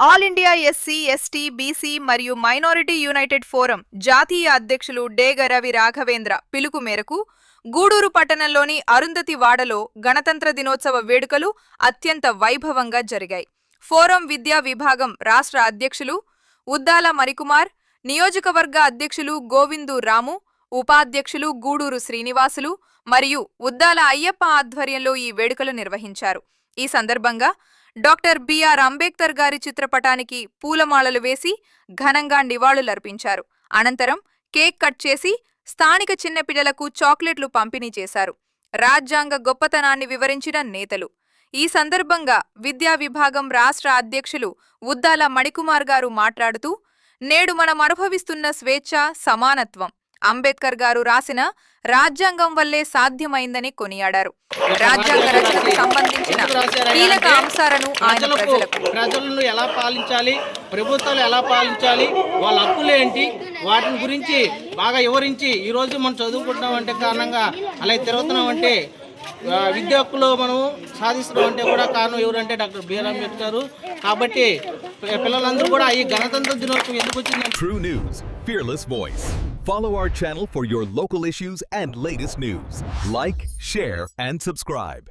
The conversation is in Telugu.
All India SC ST BC మరియు మైనారిటీ యునైటెడ్ ఫోరం జాతీయ అధ్యక్షులు డేగ రవి రాఘవేంద్ర పిలుపు మేరకు గూడూరు పట్టణంలోని అరుంధతి వాడలో గణతంత్ర దినోత్సవ వేడుకలు అత్యంత వైభవంగా జరిగాయి. ఫోరం విద్యా విభాగం రాష్ట్ర అధ్యక్షులు ఉద్దాల మరికుమార్ నియోజకవర్గ అధ్యక్షులు గోవిందు రాము ఉపాధ్యక్షులు గూడూరు శ్రీనివాసులు మరియు ఉద్దాల అయ్యప్ప ఆధ్వర్యంలో ఈ వేడుకలు నిర్వహించారు. ఈ సందర్భంగా డాక్టర్ బిఆర్ అంబేద్కర్ గారి చిత్రపటానికి పూలమాలలు వేసి ఘనంగా నివాళులర్పించారు. అనంతరం కేక్ కట్ చేసి స్థానిక చిన్నపిల్లలకు చాక్లెట్లు పంపిణీ చేశారు. రాజ్యాంగ గొప్పతనాన్ని వివరించిన నేతలు. ఈ సందర్భంగా విద్యా విభాగం రాష్ట్ర అధ్యక్షులు ఉద్దాల మణికుమార్ గారు మాట్లాడుతూ నేడు మనం అనుభవిస్తున్న స్వేచ్ఛ సమానత్వం. అంబేద్కర్ గారు రాసిన రాజ్యాంగం వల్లే సాధ్యమైందని కొనియాడారు. రాజ్యాంగ రచనకు సంబంధించిన కీలక అంశాలను ఆయన ప్రజలకు ప్రజలను ఎలా పాలించాలి ప్రభుత్వాలు ఎలా పాలించాలి వాళ్ళ హక్కులు ఏంటి వాటిని గురించి బాగా వివరించి ఈ రోజు మనం చదువుకుంటున్నాం అంటే కారణంగా అలాగే తిరుగుతున్నాం అంటే విద్య హక్కులు మనం సాధిస్తున్నాం అంటే కూడా కారణం ఎవరంటే డాక్టర్ బిఆర్ అంబేద్కర్ కాబట్టి పిల్లలందరూ కూడా ఈ గణతంత్ర దినోత్సవం ఎందుకు వచ్చిందంటే Follow our channel for your local issues and latest news. Like, share, and subscribe.